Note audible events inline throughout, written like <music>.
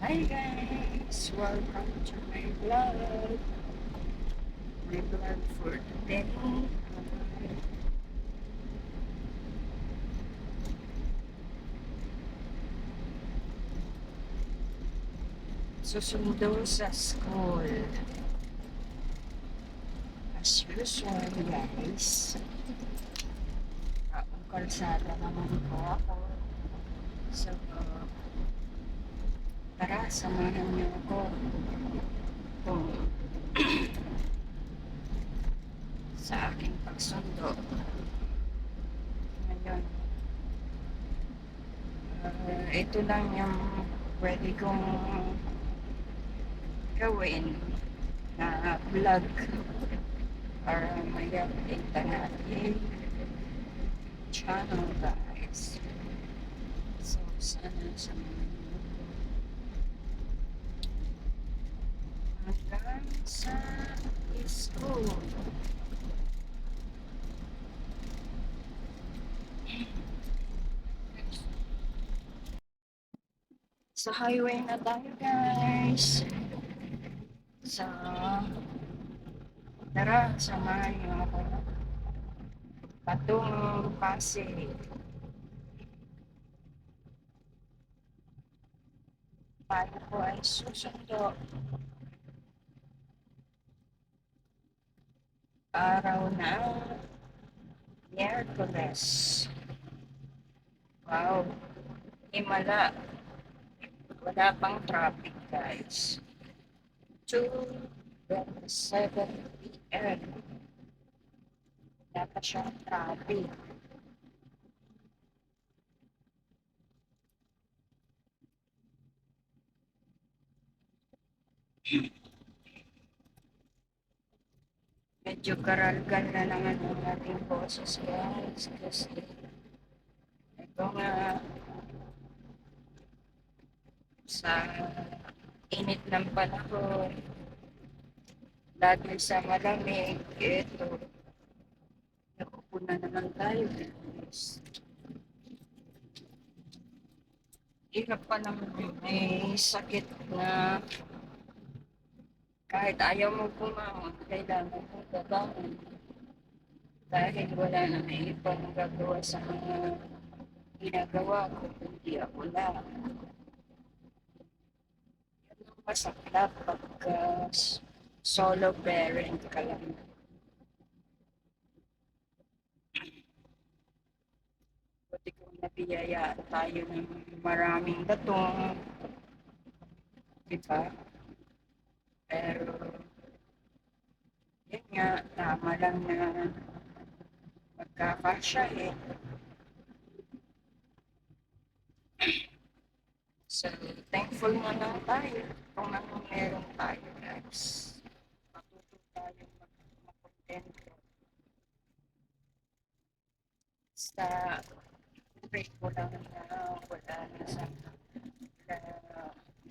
Hi guys! Welcome to my vlog. My vlog for today. Susundo sa school. As usual guys. Ang kalsada naman ko ako. So, Tara, samahan niyo ako. Kung <clears throat> sa aking pagsundo. Ngayon, uh, ito lang yung pwede kong gawin na vlog para may update ang ating channel guys. So, sana sa mga sa school. Sa highway na tayo guys. Sa tara, samahan niyo ako. Patungong Pasig. Tayo po ay susundo araw ng Miyerkules. Wow. Himala. Wala pang traffic, guys. 2.7 p.m. Wala pa siyang traffic. <laughs> medyo karalgal na naman ang ating boses guys kasi ito nga sa init ng panahon lagi sa malamig ito naupo na naman tayo guys. Hirap pa naman may sakit na kahit ayaw mo bumangon, kailangan mo babangon. Dahil wala na may ibang gagawa sa mga ginagawa ko, kundi ako lang. Yan ang masaklap pagka solo parent ka lang. Buti kung nabiyayaan tayo ng maraming batong, di ba? Pero, yun nga, tama lang na magkakasya eh. So, thankful na lang tayo kung ano meron tayo guys. Matuto tayo mag- makontento. Basta, pray ko lang na wala na sa na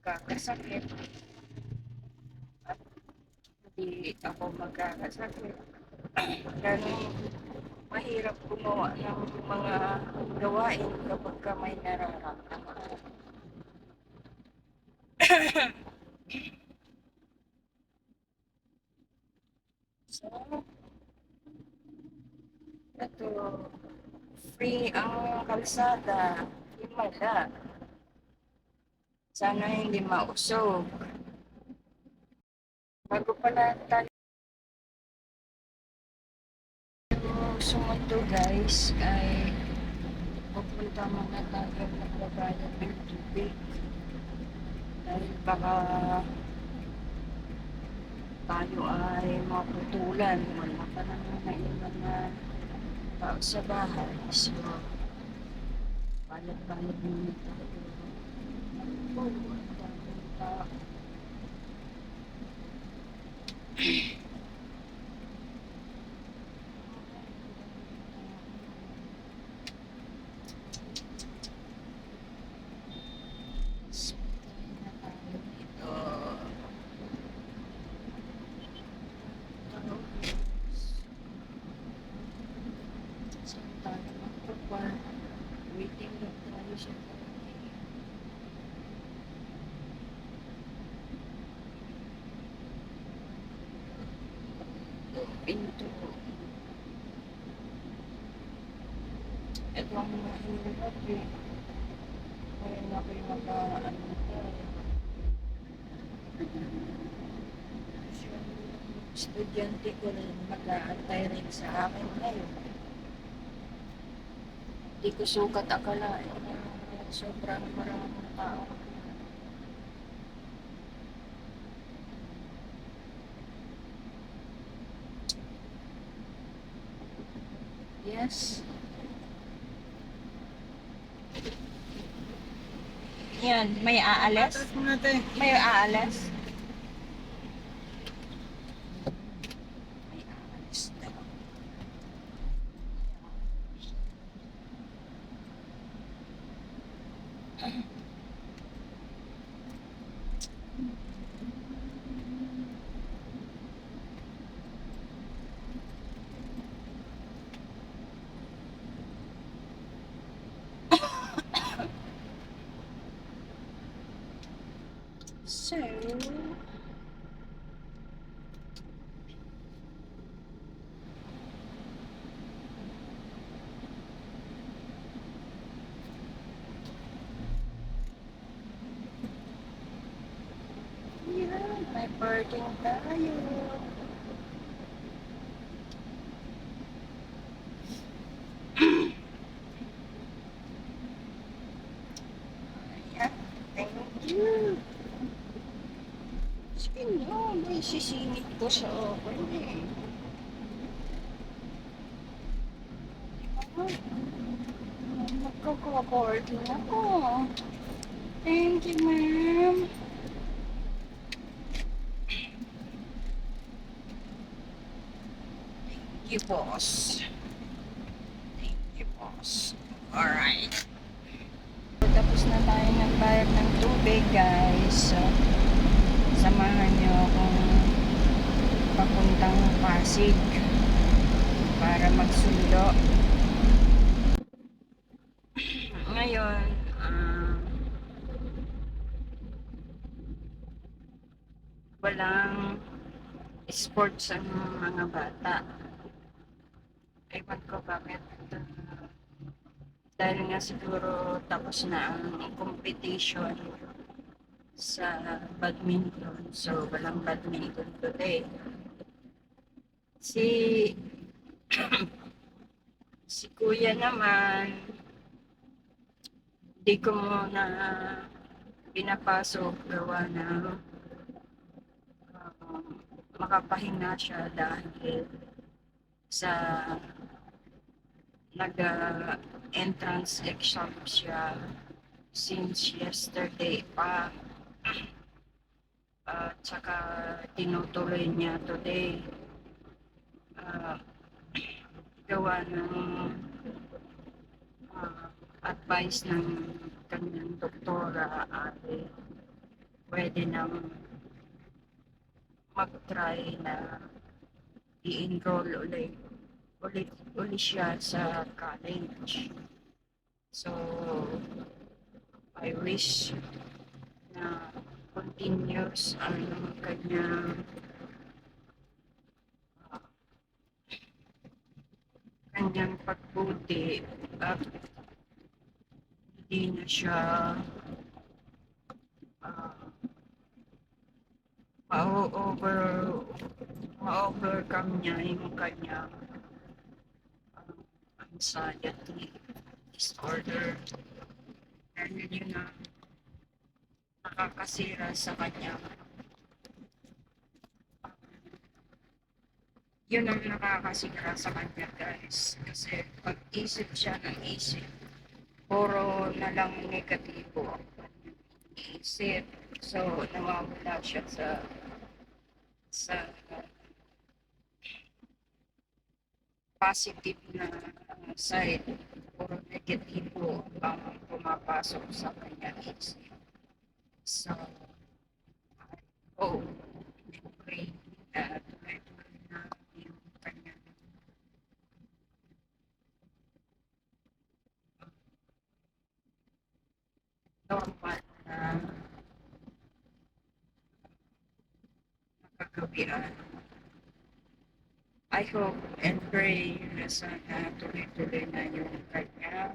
kakasakit hindi ako magkakasakit. Ganun, mahirap gumawa ng mga gawain kapag ka may nararamdaman. <coughs> so, ito, free ang kalsada, himala. Sana hindi mausog. Bago pala tayo sumundo guys, ay pupunta muna tayo magbabayad ng tubig. Dahil baka tayo ay maputulan. Wala pa naman na ilan na tao sa bahay. So, bayad-bayad muna tayo. Oh, ang daming. Hey. <clears throat> pinto. Ito ang mahirap eh. Kaya na kayo mag-ano ko. Estudyante ko rin mag-aantay rin sa akin ngayon. Hindi ko sukat akalain na sobrang maraming tao. Yes. Yan, may aalis? Atas mo natin. May aalis? May aalis daw. So, yan, may parking tayo. Ayan, thank you. Sige na, may sisingit ko sa open eh. Magkakaparty na ako. Thank you, ma'am. Thank you, boss. Thank you, boss. Alright. Tapos na tayo nagbayad ng tubig, guys. So, samahan niyo akong papuntang Pasig para magsundo. Ngayon, ah, walang sports ang mga bata. Ewan ko bakit. ah, dahil nga siguro tapos na ang competition sa badminton. So, walang badminton today. Si <clears throat> si kuya naman di ko muna pinapasok gawa na um, makapahinga siya dahil sa nag-entrance exam siya since yesterday pa. At saka tinutuloy niya today. Ah, gawa ng ah, advice ng kanyang doktora ay pwede nang mag-try na i-enroll ulit ulit ulit siya sa college. So I wish na continuous ang kanyang ah, kanyang pagbuti at hindi na siya uh, ma-over ma-overcome niya yung kanyang uh, anxiety disorder dahil yun na nakakasira sa kanya yun ang nakakasira sa kanya guys kasi pag isip siya ng isip puro na lang negatibo isip so nawawala siya sa sa positive na side puro negatibo ang pumapasok sa kanyang isip so I hope and pray that tuloy-tuloy na yung kanyang normal na nakagawian. I hope and pray na sana tuloy-tuloy na yung kanya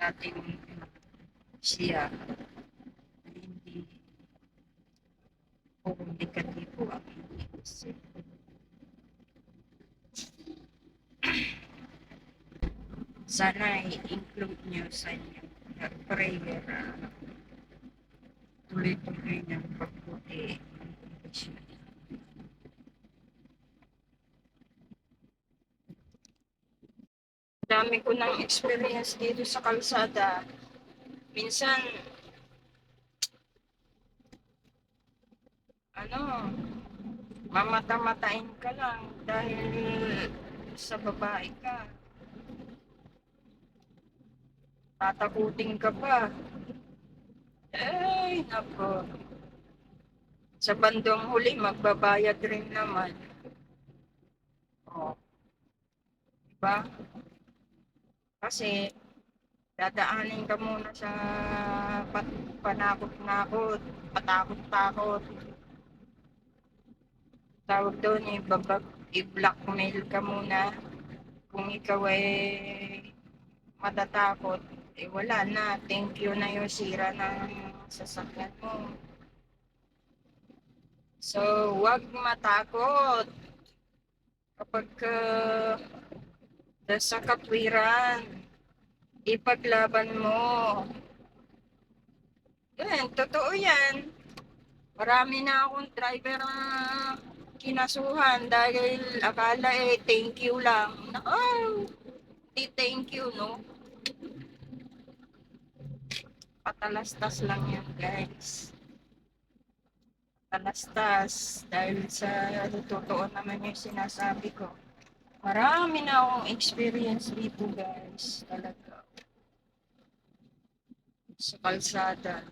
dating siya na hindi komunikatibo ang isip. Sana i-include niyo sa inyong prayer ah, tuloy-tuloy ng pagputi ng siya. Dami ko ng experience dito sa kalsada. Minsan, ano, mamata-matain ka lang dahil sa babae ka. Tatakutin ka pa. Ay, nako. Sa bandong huli, magbabayad rin naman. Oh. Diba? Kasi, dadaanin ka muna sa pat panakot-nakot, patakot-takot. Tawag doon, ibabag, i-blackmail ka muna. Kung ikaw ay matatakot, eh wala na. Thank you na yung sira ng sasakyan mo. So, wag matakot. Kapag uh, sa katwiran, ipaglaban mo. Yan, totoo yan. Marami na akong driver na kinasuhan dahil akala eh thank you lang. Na, oh, di thank you, no? Patalastas lang yan, guys. Patalastas. Dahil sa totoo naman yung sinasabi ko. Marami na akong experience dito, guys. Talaga. Sa kalsada.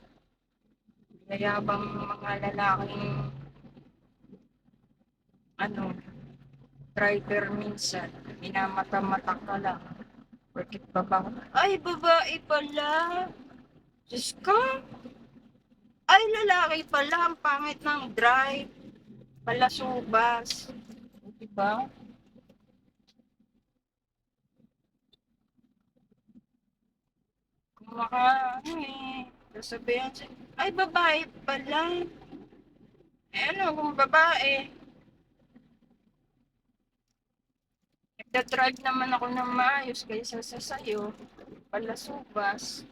Yayabang mga lalaking ano, driver minsan, minamata-mata ka lang. Bakit baba? Ay, babae pala. Diyos ko. Ay, lalaki pala. Ang pangit ng drive. Palasubas. Diba? Kung maka, ano eh, sasabihan siya, ay, babae pala. Eh, ano, kung babae, nagda-drive naman ako ng maayos kaysa sa sayo, palasubas.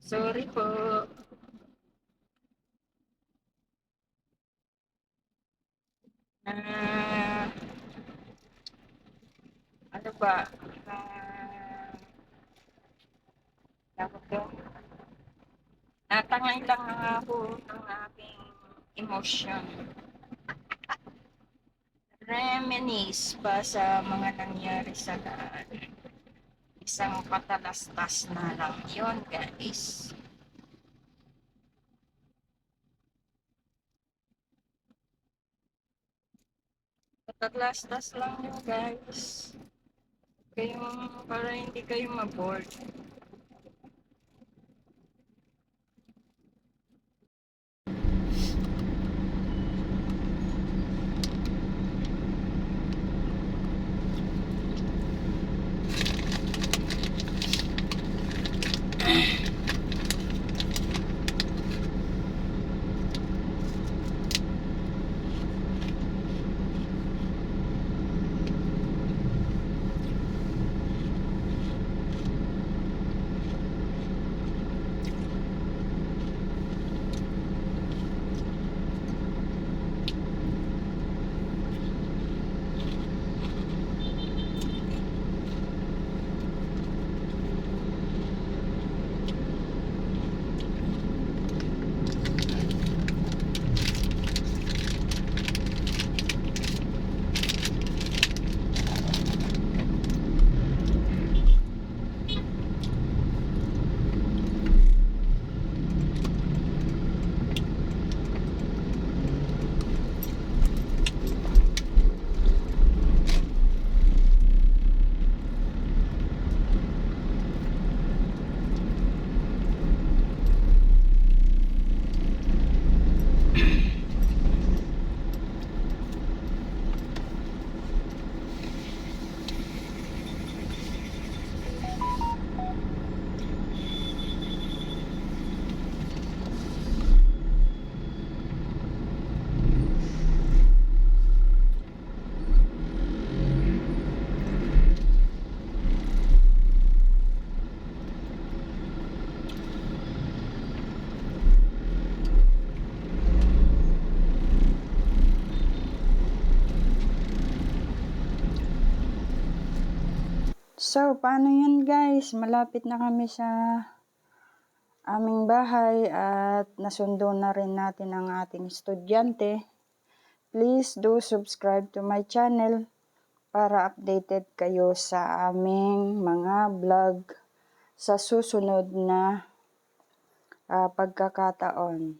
Sorry po. Ah, ano ba? Ah, tawag doon? Natangay lang ako ng aking emosyon. Reminisce pa sa mga nangyari sa daan. Isang patalastas na lang yon guys. Patalastas lang yun guys. Kayong, para hindi kayo maboard. So, paano yun guys? Malapit na kami sa aming bahay at nasundo na rin natin ang ating estudyante. Please do subscribe to my channel para updated kayo sa aming mga vlog sa susunod na ah, pagkakataon.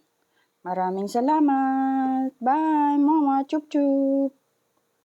Maraming salamat. Bye, mama. Chup chup.